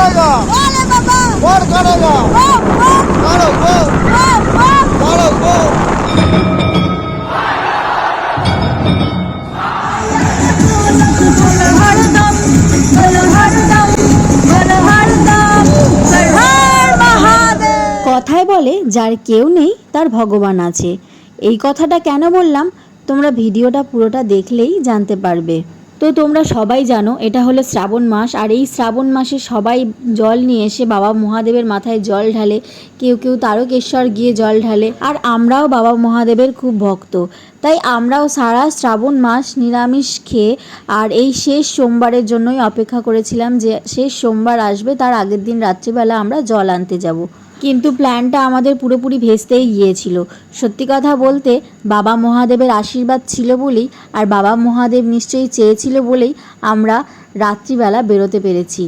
करेगा बोले बाबा कौन करेगा वो वो करो वो वो वो करो वो बोलो हरदम बोलो हरदम बोलो हरदम हर हर महादेव কথায় বলে যার কেউ নেই তার ভগবান আছে এই কথাটা কেন বললাম তোমরা ভিডিওটা পুরোটা দেখলেই জানতে পারবে তো তোমরা সবাই জানো, এটা হলো শ্রাবণ মাস, আর এই শ্রাবণ মাসে সবাই জল নিয়ে এসে বাবা মহাদেবের মাথায় জল ঢালে, কেউ কেউ তারকেশ্বর গিয়ে জল ঢালে, আর আমরাও বাবা মহাদেবের খুব ভক্ত। তাই আমরাও সারা শ্রাবণ মাস নিরামিষ খেয়ে, আর এই শেষ সোমবারের জন্যই অপেক্ষা করেছিলাম যে শেষ সোমবার আসবে, তার আগের দিন রাত্রিবেলা আমরা জল আনতে যাব। কিন্তু প্ল্যানটা আমাদের পুরোপুরি ভেস্তেই গিয়েছিল। সত্যি কথা বলতে, বাবা মহাদেবের আশীর্বাদ ছিল বলেই আর বাবা মহাদেব নিশ্চয়ই চেয়েছিল বলেই আমরা রাত্রিবেলা বেরোতে পেরেছি।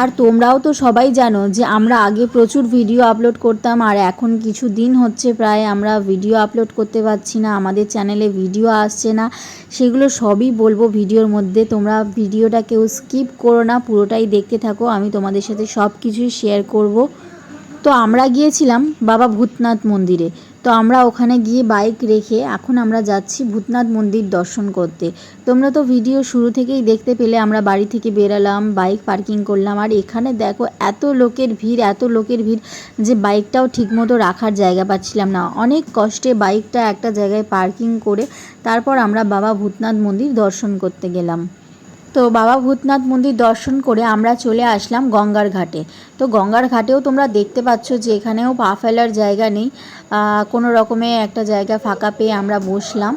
আর তোমরাও তো সবাই জানো যে আমরা আগে প্রচুর ভিডিও আপলোড করতাম আর এখন কিছু দিন হচ্ছে প্রায় আমরা ভিডিও আপলোড করতে পারছি না, আমাদের চ্যানেলে ভিডিও আসছে না। সেগুলো সবই বলব ভিডিওর মধ্যে, তোমরা ভিডিওটা কেউ স্কিপ করো না, পুরোটাই দেখতে থাকো, আমি তোমাদের সাথে সব কিছুই শেয়ার করব। তো আমরা গিয়েছিলাম বাবা ভূতনাথ মন্দিরে। তো আমরা ওখানে গিয়ে বাইক রেখে এখন আমরা যাচ্ছি ভূতনাথ মন্দির দর্শন করতে। তোমরা তো ভিডিও শুরু থেকেই দেখতে পেলে আমরা বাড়ি থেকে বেরালাম, বাইক পার্কিং করলাম। আর এখানে দেখো এত লোকের ভিড়, এত লোকের ভিড় যে বাইকটাও ঠিকমতো রাখার জায়গা পাচ্ছিলাম না। অনেক কষ্টে বাইকটা একটা জায়গায় পার্কিং করে তারপর আমরা বাবা ভূতনাথ মন্দির দর্শন করতে গেলাম। তো বাবা ভূতনাথ মন্দির দর্শন করে আমরা চলে আসলাম গঙ্গার ঘাটে। তো গঙ্গার ঘাটেও তোমরা দেখতে পাচ্ছ যে এখানেও পা ফেলার জায়গা নেই। কোনো রকমে একটা জায়গা ফাঁকা পেয়ে আমরা বসলাম।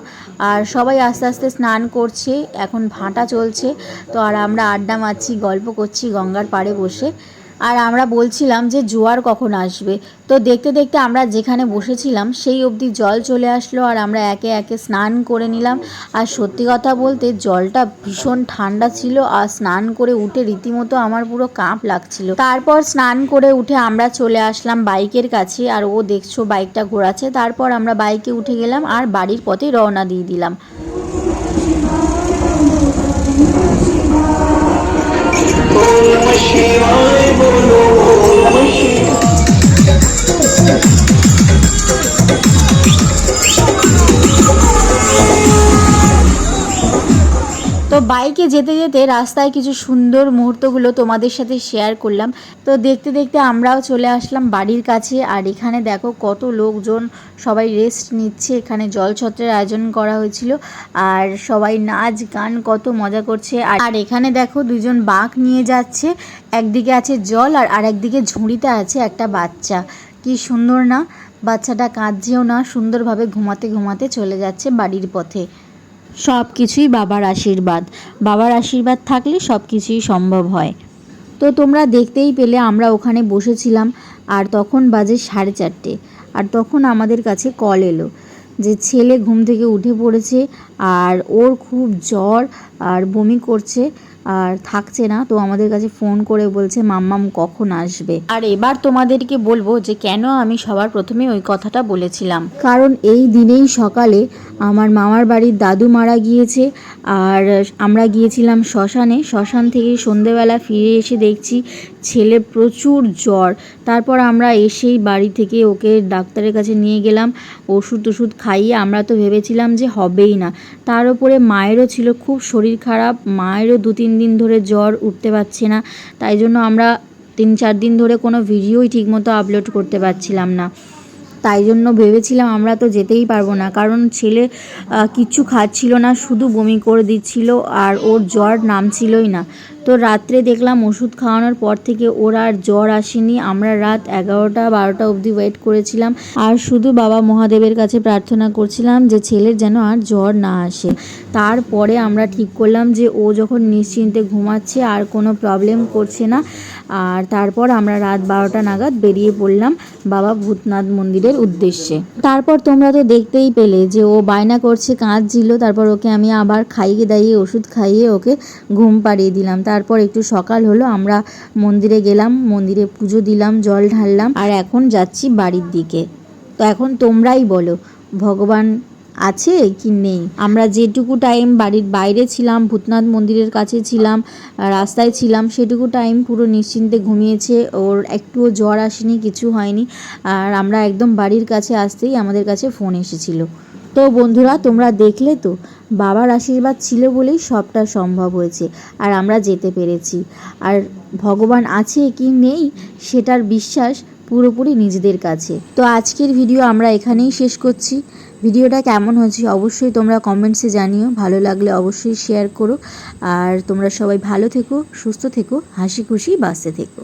আর সবাই আস্তে আস্তে স্নান করছে, এখন ভাঁটা চলছে। তো আর আমরা আড্ডা মারছি, গল্প করছি গঙ্গার পাড়ে বসে। আর আমরা বলছিলাম যে জোয়ার কখন আসবে। তো দেখতে দেখতে আমরা যেখানে বসেছিলাম, সেই অবধি জল চলে আসলো আর আমরা একে একে স্নান করে নিলাম। আর সত্যি কথা বলতে জলটা ভীষণ ঠান্ডা ছিল আর স্নান করে উঠে রীতিমতো আমার পুরো কাঁপ লাগছিল। তারপর স্নান করে উঠে আমরা চলে আসলাম বাইকের কাছে আর ও দেখছ বাইকটা ঘোরাচ্ছে। তারপর আমরা বাইকে উঠে গেলাম আর বাড়ির পথে রওনা দিয়ে দিলাম। তো বাইকে যেতে যেতে রাস্তায় কিছু সুন্দর মুহূর্তগুলো তোমাদের সাথে শেয়ার করলাম। তো দেখতে দেখতে আমরাও চলে আসলাম বাড়ির কাছে। আর এখানে দেখো কত লোকজন, সবাই রেস্ট নিচ্ছে। এখানে জলছত্রের আয়োজন করা হয়েছিল। আর সবাই নাচ গান কত মজা করছে। আর এখানে দেখো দুজন বাঘ নিয়ে যাচ্ছে। একদিকে আছে জল আর আরেকদিকে ঝুড়িতে আছে একটা বাচ্চা। কি সুন্দর না? বাচ্চাটা কাঁদছেও না, সুন্দরভাবে ঘুমাতে ঘুমাতে চলে যাচ্ছে বাড়ির পথে। সব কিছুই বাবার আশীর্বাদ। বাবার আশীর্বাদ থাকলে সব কিছুই সম্ভব হয়। তো তোমরা দেখতেই পেলে আমরা ওখানে বসেছিলাম, আর তখন বাজে সাড়ে চারটে, আর তখন আমাদের কাছে কল এলো যে ছেলে ঘুম থেকে উঠে পড়েছে, আর ওর খুব জ্বর, আর বমি করছে। আর থাকছে না, তো আমাদের কাছে ফোন করে বলছে, মাম্মাম, কখন আসবে? আর এবার তোমাদেরকে বলব যে, কেন আমি সবার প্রথমে ওই কথাটা বলেছিলাম। কারণ এই দিনেই সকালে আমার মামার বাড়ির দাদু মারা গিয়েছে, আর আমরা গিয়েছিলাম শ্মশানে। শ্মশান থেকে সন্ধেবেলা ফিরে এসে দেখছি ছেলে প্রচুর জ্বর। তারপর আমরা এসেই বাড়ি থেকে ওকে ডাক্তারের কাছে নিয়ে গেলাম, ওষুধ টষুধ খাইয়ে আমরা তো ভেবেছিলাম যে হবেই না। তার উপরে মায়েরও ছিল খুব শরীর খারাপ, মায়েরও দু তিন দিন ধরে জ্বর উঠতে পারছে না। তাই জন্য আমরা তিন চার দিন ধরে কোনো ভিডিওই ঠিকমতো আপলোড করতে পারছিলাম না। তাই জন্য ভেবেছিলাম আমরা তো যেতেই পারব না। কারণ ছেলে কিচ্ছু খাচ্ছিল না, শুধু বমি করে দিচ্ছিল আর ওর জ্বর নামছিলই না। তো রাত্রে দেখলাম ওষুধ খাওয়ানোর পর থেকে ওর আর জ্বর আসেনি। আমরা রাত এগারোটা বারোটা অবধি ওয়েট করেছিলাম। আর শুধু বাবা মহাদেবের কাছে প্রার্থনা করছিলাম যে ছেলের যেন আর জ্বর না আসে। তারপরে আমরা ঠিক করলাম যে ও যখন নিশ্চিন্তে ঘুমাচ্ছে আর কোনো প্রবলেম করছে না। আর তারপর আমরা রাত বারোটা নাগাদ বেরিয়ে পড়লাম বাবা ভূতনাথ মন্দিরের উদ্দেশ্যে। তারপর তোমরা তো দেখতেই পেলে যে ও বায়না করছে, কাঁদছিল। তারপর ওকে আমি আবার খাইয়ে দাইয়ে ওষুধ খাইয়ে ওকে ঘুম পাড়িয়ে দিলাম। তারপর একটু সকাল হলো, আমরা মন্দিরে গেলাম, মন্দিরে পুজো দিলাম, জল ঢাললাম, আর এখন যাচ্ছি বাড়ির দিকে। তো এখন তোমরাই বলো, ভগবান আছে কি নেই? আমরা যেটুকু টাইম বাড়ির বাইরে ছিলাম, ভূতনাথ মন্দিরের কাছে ছিলাম, রাস্তায় ছিলাম, সেটুকু টাইম পুরো নিশ্চিন্তে ঘুমিয়েছে, ওর একটুও জ্বর আসেনি, কিছু হয়নি, আর আমরা একদম বাড়ির কাছে আসতেই আমাদের কাছে ফোন এসেছিল। তো বন্ধুরা, তোমরা দেখলে তো, বাবার আশীর্বাদ ছিল বলেই সবটা সম্ভব হয়েছে, আর আমরা যেতে পেরেছি। আর ভগবান আছে কি নেই, সেটার বিশ্বাস পুরোপুরি নিজেদের কাছে। তো আজকের ভিডিও আমরা এখানেই শেষ করছি। ভিডিওটা কেমন হয়েছে অবশ্যই তোমরা কমেন্টসে জানিও, ভালো লাগলে অবশ্যই শেয়ার করো। আর তোমরা সবাই ভালো থেকো, সুস্থ থেকো, হাসি খুশি, বাঁচতে থেকো।